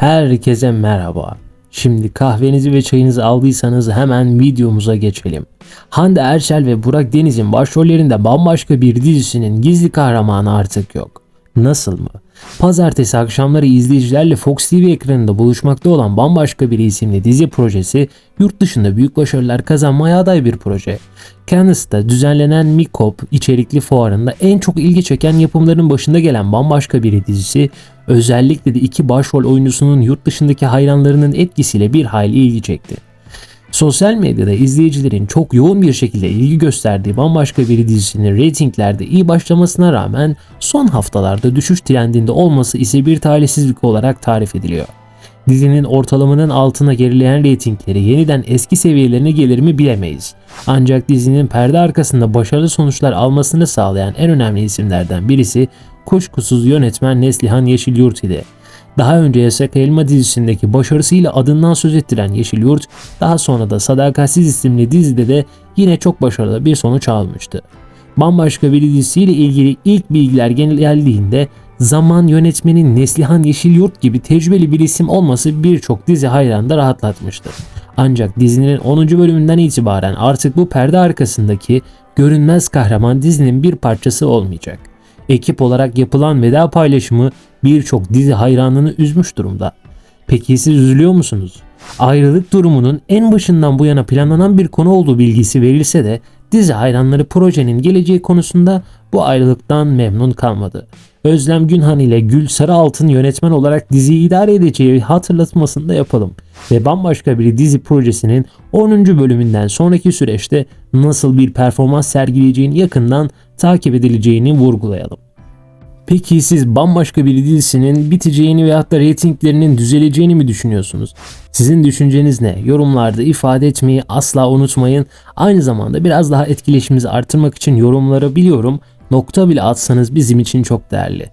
Herkese merhaba. Şimdi kahvenizi ve çayınızı aldıysanız hemen videomuza geçelim. Hande Erçel ve Burak Deniz'in başrollerinde bambaşka bir dizisinin gizli kahramanı artık yok. Nasıl mı? Pazartesi akşamları izleyicilerle Fox TV ekranında buluşmakta olan bambaşka bir isimli dizi projesi yurt dışında büyük başarılar kazanmaya aday bir proje. Cannes'ta düzenlenen Mikop içerikli fuarında en çok ilgi çeken yapımların başında gelen bambaşka bir dizisi özellikle de iki başrol oyuncusunun yurt dışındaki hayranlarının etkisiyle bir hayli ilgi çekti. Sosyal medyada izleyicilerin çok yoğun bir şekilde ilgi gösterdiği bambaşka bir dizisinin reytinglerde iyi başlamasına rağmen son haftalarda düşüş trendinde olması ise bir talihsizlik olarak tarif ediliyor. Dizinin ortalamanın altına gerileyen reytingleri yeniden eski seviyelerine gelir mi bilemeyiz. Ancak dizinin perde arkasında başarılı sonuçlar almasını sağlayan en önemli isimlerden birisi kuşkusuz yönetmen Neslihan Yeşilyurt idi. Daha önce Yasak Elma dizisindeki başarısıyla adından söz ettiren Yeşilyurt, daha sonra da Sadakatsiz isimli dizide de yine çok başarılı bir sonuç almıştı. Bambaşka bir dizisiyle ilgili ilk bilgiler geldiğinde zaman yönetmenin Neslihan Yeşilyurt gibi tecrübeli bir isim olması birçok dizi hayranında rahatlatmıştı. Ancak dizinin 10. bölümünden itibaren artık bu perde arkasındaki görünmez kahraman dizinin bir parçası olmayacak. Ekip olarak yapılan veda paylaşımı birçok dizi hayranını üzmüş durumda. Peki siz üzülüyor musunuz? Ayrılık durumunun en başından bu yana planlanan bir konu olduğu bilgisi verilse de dizi hayranları projenin geleceği konusunda bu ayrılıktan memnun kalmadı. Özlem Günhan ile Gül Sarıaltın yönetmen olarak diziyi idare edeceği hatırlatmasını da yapalım. Ve bambaşka bir dizi projesinin 10. bölümünden sonraki süreçte nasıl bir performans sergileyeceğini yakından takip edileceğini vurgulayalım. Peki siz bambaşka bir dizisinin biteceğini veyahut da reytinglerinin düzeleceğini mi düşünüyorsunuz? Sizin düşünceniz ne? Yorumlarda ifade etmeyi asla unutmayın. Aynı zamanda biraz daha etkileşimimizi artırmak için yorumları biliyorum. Nokta bile atsanız bizim için çok değerli.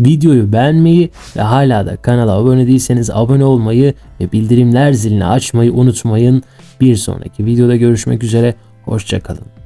Videoyu beğenmeyi ve hala da kanala abone değilseniz abone olmayı ve bildirimler zilini açmayı unutmayın. Bir sonraki videoda görüşmek üzere. Hoşçakalın.